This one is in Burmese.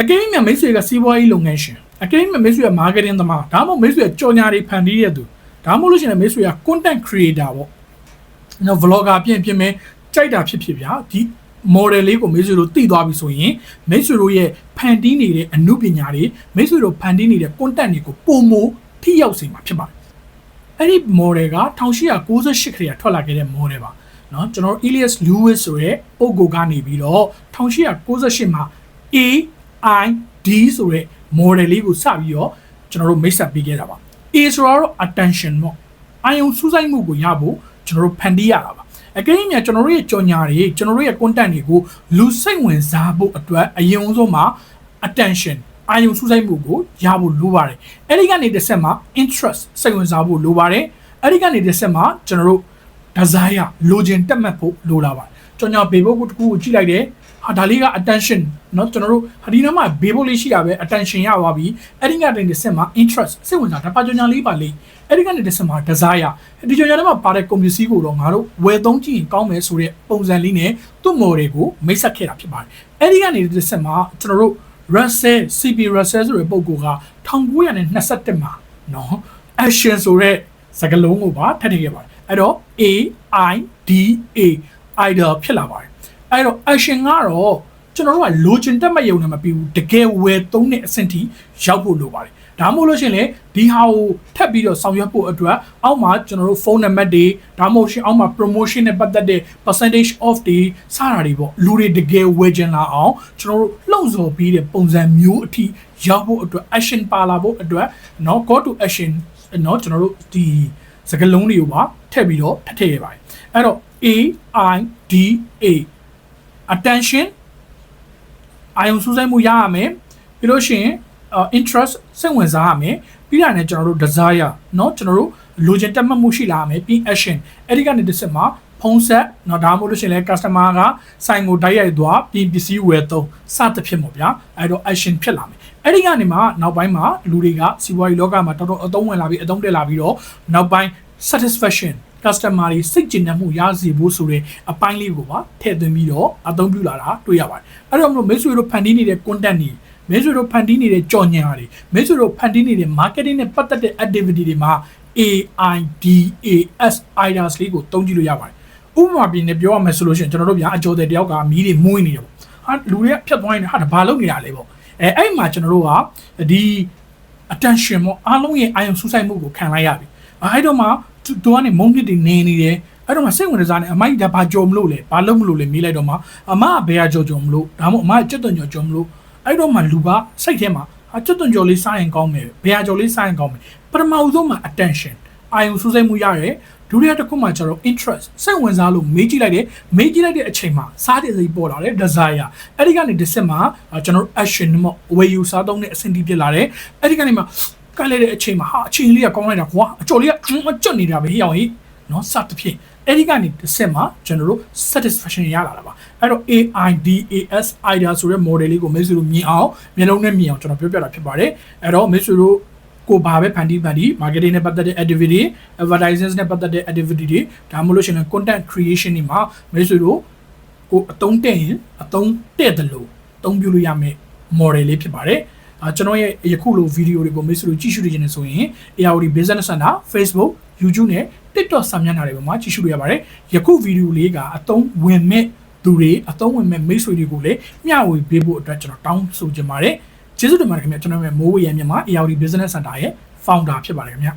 အကယ်၍မိတ်ဆွေကစီးပွားရေးလုပ်ငန်းရှင်အကယ်၍မိတ်ဆွေက marketing သမားဒါမှမဟုတ်မိတ်ဆွေကကြော်ညာတွေဖန်တီးရတဲ့သူဒါမှမဟုတ်လို့ရှိရင်မိတ်ဆွေက content creator ပေါ့နော် vlogger ပြင်ပြင်မဲ့ကြိုက်တာဖြစ်ဖြစ်ဗျာဒီ model လေးကိုမိတ်ဆွေတို့တည်သွားပြီဆိုရင်မိတ်ဆွေတို့ရဲ့ဖန်တီးနေတဲ့အမှုပညာတွေမိတ်ဆွေတို့ဖန်တီးနေတဲ့ content တွေကိုပုံမထိရောက်စေမှာဖြစ်ပါတယ်အဲ့ဒီ model က1898ခရီးထွက်လာခဲ့တဲ့ model ပါเนาะကျွန်တော်တို့ Elias Lewis ဆိုတဲ့ပုံကိုကနေပြီးတော့1898မှာ A I D ဆိုတဲ့ model လေးကိုစပြီးတော့ကျွန်တော်တို့မိတ်ဆက်ပေးခဲ့တာပါ A ဆိုတော့ attention ပေါ့အာယုံစူးစိုက်မှုကိုရဖို့ကျွန်တော်တို့ဖန်တီးရတာပါအကယ်၍များကျွန်တော်တို့ရဲ့ကြော်ညာတွေကျွန်တော်တို့ရဲ့ content တွေကိုလူစိတ်ဝင်စားဖို့အတွက်အရင်ဆုံးမှာ attention အာယုံစူးစိုက်မှုကိုရဖို့လိုပါတယ်အဲ့ဒီကနေတစ်ဆက်မှာ interest စိတ်ဝင်စားဖို့လိုပါတယ်အဲ့ဒီကနေတစ်ဆက်မှာကျွန်တော်တို့ desire လိုချင်တက်မှတ်ဖို့လိုလာပါတယ်ကြော်ညာဘေဘုတ်ကိုတစ်ခုကိုကြည့်လိုက်တယ် ဟာဒါလေးက attention เนาะကျွန်တော်တို့ဟာဒီနားမှာဘေဘုတ်လေးရှိတာပဲ attention ရသွားပြီအဲ့ဒီကနေတစ်ဆက်မှာ interest စိတ်ဝင်စားဒါပါကြော်ညာလေးပါလေးအဲ့ဒီကနေတစ်ဆက်မှာ desire ဒီကြော်ညာထဲမှာပါတဲ့ computer စီးကိုတော့ငါတို့ဝယ်သုံးကြည့်ရင်ကောင်းမယ်ဆိုတဲ့ပုံစံလေးနဲ့သူ့ model ကိုမိတ်ဆက်ခဲ့တာဖြစ်ပါတယ်အဲ့ဒီကနေတစ်ဆက်မှာကျွန်တော်တို့ Russell CP Russell ဆိုတဲ့ပုဂ္ဂိုလ်က1921မှာเนาะ action ဆိုတဲ့စကားလုံးကိုပါထည့်ထည့်ခဲ့ပါတယ်အဲ့တော့ A I D A idol ဖြစ်လာပါတယ် အဲ့တော့ action ကတော့ကျွန်တော်တို့ကလိုချင်တက်မယုံနဲ့မပြီးဘူးတကယ်ဝယ်သုံးတဲ့အဆင့်ထိရောက်ဖို့လိုပါတယ်ဒါမှမဟုတ်လို့ရှိရင်လေဒီဟာကိုထပ်ပြီးတော့ဆောင်ရွက်ဖို့အတွက်အောက်မှာကျွန်တော်တို့ဖုန်းနံပါတ်တွေဒါမှမဟုတ်ရှင်အောက်မှာ promotion နဲ့ပတ်သက်တဲ့ percentage off တွေစတာတွေပေါ့လူတွေတကယ်ဝယ်ချင်လာအောင်ကျွန်တော်တို့လှုံ့ဆော်ပြီးတဲ့ပုံစံမျိုးအထိရောက်ဖို့အတွက် action ပါလာဖို့အတွက်เนาะ go to action เนาะကျွန်တော်တို့ဒီစကားလုံးတွေကိုပါထည့်ပြီးတော့ထည့်ထည့်ရပါတယ်အဲ့တော့ A I D A attention အာယုံစူးစိုက်မှုရရမယ်ပြီးလို့ရှိရင် interest စိတ်ဝင်စားရမယ်ပြီးတာနဲ့ကျွန်တော်တို့ desire เนาะကျွန်တော်တို့လိုချင်တက်မှတ်မှုရှိလာရမယ်ပြီး action အဲ့ဒီကနေတစ်စက်မှာဖုံးဆက်เนาะဒါမှမဟုတ်လို့ရှိရင်လည်း customer ကဆိုင်ကိုတိုက်ရိုက်သွားပြီးပစ္စည်းဝယ်သုံးစသဖြင့်ပေါ့ဗျာအဲ့တော့ action ဖြစ်လာမယ်အဲ့ဒီကနေမှနောက်ပိုင်းမှာလူတွေကစီးပွားရေးလောကမှာတော်တော်အသုံးဝင်လာပြီးအသုံးတက်လာပြီးတော့နောက်ပိုင်း satisfaction customer တွေစိတ်ကျဉ်တဲ့မှုရစေဖို့ဆိုတဲ့အပိုင်းလေးကိုပါထည့်သွင်းပြီးတော့အသုံးပြုလာတာတွေ့ရပါတယ်အဲ့တော့မလို့မိတ်ဆွေတို့ဖန်တီးနေတဲ့ content တွေမိတ်ဆွေတို့ဖန်တီးနေတဲ့ကြော်ညာတွေမိတ်ဆွေတို့ဖန်တီးနေတဲ့ marketing နဲ့ပတ်သက်တဲ့ activity တွေမှာ AIDS ideas လေးကိုတုံးကြည့်လို့ရပါတယ်ဥပမာပြနေပြောရမယ်ဆိုလို့ရှိရင်ကျွန်တော်တို့ဗျာအကျော်တဲ့တယောက်ကမီးတွေမွေးနေတယ်ပေါ့ဟာလူတွေကဖြတ်သွားနေဟာဒါဘာလုပ်နေတာလဲပေါ့အဲအဲ့မှာကျွန်တော်တို့ကဒီ attention ပေါ့အားလုံးရဲ့အာရုံစူးစိုက်မှုကိုခံလိုက်ရပြီအဲ့တော့မှ သူကနေမုန်းနစ်တွေနေနေတယ်အဲ့တော့မှစိတ်ဝင်စားနေအမိုက်ဒါဘာကြော်မလို့လဲဘာလုပ်မလို့လဲမေးလိုက်တော့မှအမကဘယ်ဟာကြော်ကြော်မလို့ဒါမှမဟုတ်အမကကြက်သွန်ကြော်ကြော်မလို့အဲ့တော့မှလူကစိတ်ထဲမှာဟာကြက်သွန်ကြော်လေးစားရင်ကောင်းမယ်ဘယ်ဟာကြော်လေးစားရင်ကောင်းမယ်ပထမဦးဆုံးမှာ attention အာရုံစူးစိုက်မှုရတယ်ဒုတိယတစ်ခုမှကျတော့ interest စိတ်ဝင်စားလို့မေးကြည့်လိုက်တယ်မေးကြည့်လိုက်တဲ့အချိန်မှာစားတဲ့စိတ်ပေါ်လာတယ် desire အဲ့ဒီကနေတစ်စက်မှာကျွန်တော် action မှာဝယ်ယူစားသုံးတဲ့အဆင့်တိဖြစ်လာတယ်အဲ့ဒီကနေမှ ကလိုက်တဲ့အချိန်မှာဟာအချိန်လေးကကောင်းလိုက်တာကွာအကျော်လေးကကျွတ်နေတာပဲဟိအောင်ဟိနော်စသဖြင့်အဲ့ဒီကနေတစ်စက်မှာကျွန်တော်တို့ satisfaction ရလာတာပါအဲ့တော့ AIDS idea ဆိုတဲ့ model လေးကိုမိတ်ဆွေတို့မြင်အောင်မျက်လုံးနဲ့မြင်အောင်ကျွန်တော်ပြောပြတာဖြစ်ပါတယ်အဲ့တော့မိတ်ဆွေတို့ကိုဘာပဲဖန်တီးဖန်တီး marketing နဲ့ပတ်သက်တဲ့ activity advertising နဲ့ပတ်သက်တဲ့ activity တွေဒါမှမဟုတ်လို့ရှိရင် content creation တွေမှာမိတ်ဆွေတို့ကိုအတုံးတဲ့ရင်အတုံးတဲ့တယ်လို့အသုံးပြုလို့ရမယ့် model လေးဖြစ်ပါတယ်အာ ကျွန်တော်ရဲ့ယခုလိုဗီဒီယိုတွေကိုမိတ်ဆွေတို့ကြည့်ရှုနေကြနေဆိုရင် ARD Business Center Facebook YouTube နဲ့ TikTok စာမျက်နှာတွေပေါ်မှာကြည့်ရှုလို့ရပါတယ်ယခုဗီဒီယိုလေးကအတုံးဝင်မဲ့သူတွေအတုံးဝင်မဲ့မိတ်ဆွေတွေကိုလည်းမျှဝေပေးဖို့အတွက်ကျွန်တော်တောင်းဆိုချင်ပါတယ်ကျေးဇူးတင်ပါတယ်ခင်ဗျာကျွန်တော်ရဲ့မိုးဝေရမြန်မာ ARD Business Center ရဲ့ founder ဖြစ်ပါတယ်ခင်ဗျာ